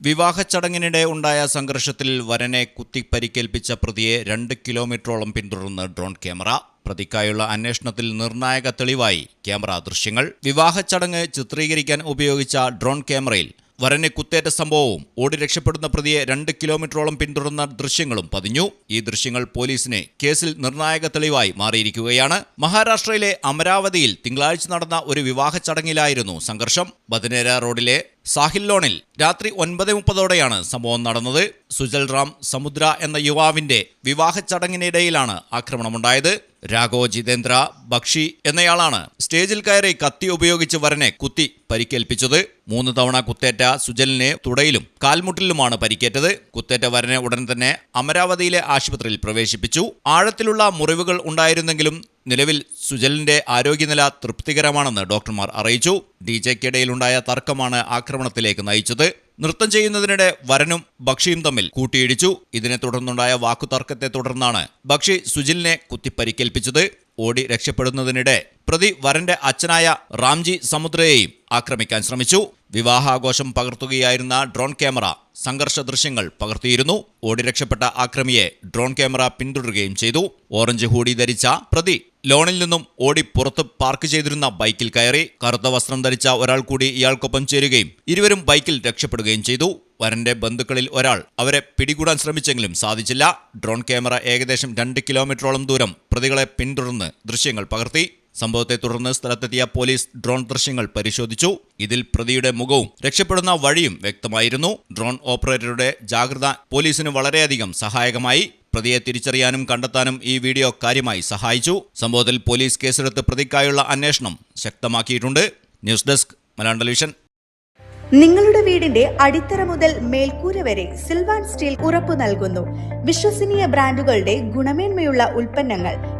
വിവാഹ ചടങ്ങിനിടെ ഉണ്ടായ സംഘർഷത്തിൽ വരനെ കുത്തി പരിക്കേൽപ്പിച്ച പ്രതിയെ രണ്ട് കിലോമീറ്ററോളം പിന്തുടർന്ന് ഡ്രോൺ ക്യാമറ. പ്രതിക്കായുള്ള അന്വേഷണത്തിൽ നിർണായക തെളിവായി ക്യാമറ ദൃശ്യങ്ങൾ. വിവാഹ ചടങ്ങ് ചിത്രീകരിക്കാൻ ഉപയോഗിച്ച ഡ്രോൺ ക്യാമറയിൽ വരനെ കുത്തേറ്റ സംഭവവും ഓടി രക്ഷപ്പെടുന്ന പ്രതിയെ രണ്ട് കിലോമീറ്ററോളം പിന്തുടർന്ന ദൃശ്യങ്ങളും പതിഞ്ഞു. ഈ ദൃശ്യങ്ങൾ പോലീസിനെ കേസിൽ നിർണായക തെളിവായി മാറിയിരിക്കുകയാണ്. മഹാരാഷ്ട്രയിലെ അമരാവതിയിൽ തിങ്കളാഴ്ച നടന്ന ഒരു വിവാഹ ചടങ്ങിലായിരുന്നു സംഘർഷം. ബദനേര റോഡിലെ സാഹിൽ ലോണിൽ രാത്രി ഒൻപത് മുപ്പതോടെയാണ് സംഭവം നടന്നത്. സുജൽറാം സമുദ്ര എന്ന യുവാവിന്റെ വിവാഹ ചടങ്ങിനിടയിലാണ് ആക്രമണമുണ്ടായത്. രാഘോ ജിതേന്ദ്ര ബക്ഷി എന്നയാളാണ് സ്റ്റേജിൽ കയറി കത്തി ഉപയോഗിച്ച് വരനെ കുത്തി പരിക്കേൽപ്പിച്ചത്. മൂന്ന് തവണ കുത്തേറ്റ സുജലിനെ തുടയിലും കാൽമുട്ടിലുമാണ് പരിക്കേറ്റത്. കുത്തേറ്റ വരനെ ഉടൻ തന്നെ അമരാവതിയിലെ ആശുപത്രിയിൽ പ്രവേശിപ്പിച്ചു. ആഴത്തിലുള്ള മുറിവുകൾ ഉണ്ടായിരുന്നെങ്കിലും നിലവിൽ സുജലിന്റെ ആരോഗ്യനില തൃപ്തികരമാണെന്ന് ഡോക്ടർമാർ അറിയിച്ചു. ഡി ജെക്കിടയിലുണ്ടായ തർക്കമാണ് ആക്രമണത്തിലേക്ക് നയിച്ചത്. നൃത്തം ചെയ്യുന്നതിനിടെ വരനും ബക്ഷിയും തമ്മിൽ കൂട്ടിയിടിച്ചു. ഇതിനെ തുടർന്നുണ്ടായ വാക്കുതർക്കത്തെ തുടർന്നാണ് ബക്ഷി സുജിലിനെ കുത്തിപ്പരിക്കേൽപ്പിച്ചത്. ഓടി രക്ഷപ്പെടുന്നതിനിടെ പ്രതി വരന്റെ അച്ഛനായ റാംജി സമുദ്രയെയും ആക്രമിക്കാൻ ശ്രമിച്ചു. വിവാഹാഘോഷം പകർത്തുകയായിരുന്ന ഡ്രോൺ ക്യാമറ സംഘർഷ ദൃശ്യങ്ങൾ പകർത്തിയിരുന്നു. ഓടി രക്ഷപ്പെട്ട ആക്രമിയെ ഡ്രോൺ ക്യാമറ പിന്തുടരുകയും ചെയ്തു. ഓറഞ്ച് ഹൂടി ധരിച്ച പ്രതി ലോണിൽ നിന്നും ഓടി പുറത്ത് പാർക്ക് ചെയ്തിരുന്ന ബൈക്കിൽ കയറി കറുത്ത വസ്ത്രം ധരിച്ച ഒരാൾ കൂടി ഇയാൾക്കൊപ്പം ചേരുകയും ഇരുവരും ബൈക്കിൽ രക്ഷപ്പെടുകയും ചെയ്തു. വരന്റെ ബന്ധുക്കളിൽ ഒരാൾ അവരെ പിടികൂടാൻ ശ്രമിച്ചെങ്കിലും സാധിച്ചില്ല. ഡ്രോൺ ക്യാമറ ഏകദേശം രണ്ട് കിലോമീറ്ററോളം ദൂരം പ്രതികളെ പിന്തുടർന്ന് ദൃശ്യങ്ങൾ പകർത്തി. സംഭവത്തെ തുടർന്ന് സ്ഥലത്തെത്തിയ പോലീസ് ഡ്രോൺ ദൃശ്യങ്ങൾ പരിശോധിച്ചു. ഇതിൽ പ്രതിയുടെ മുഖവും രക്ഷപ്പെടുന്ന വഴിയും വ്യക്തമായിരുന്നു. ഡ്രോൺ ഓപ്പറേറ്ററുടെ ജാഗ്രത പോലീസിന് വളരെയധികം സഹായകമായി. പ്രതിയെ തിരിച്ചറിയാനും കണ്ടെത്താനും ഈ വീഡിയോ കാര്യമായി സഹായിച്ചു. സംഭവത്തിൽ പോലീസ് കേസെടുത്ത് പ്രതിക്കായുള്ള അന്വേഷണം ശക്തമാക്കിയിട്ടുണ്ട്. News desk Malayalam television. നിങ്ങളുടെ വീടിന്റെ അടിത്തറ മുതൽ മേൽക്കൂര വരെ സിൽവാൻ സ്റ്റീൽ ഉറപ്പു നൽകുന്നു. വിശ്വസനീയ ബ്രാൻഡുകളുടെ ഗുണമേന്മയുള്ള ഉൽപ്പന്നങ്ങൾ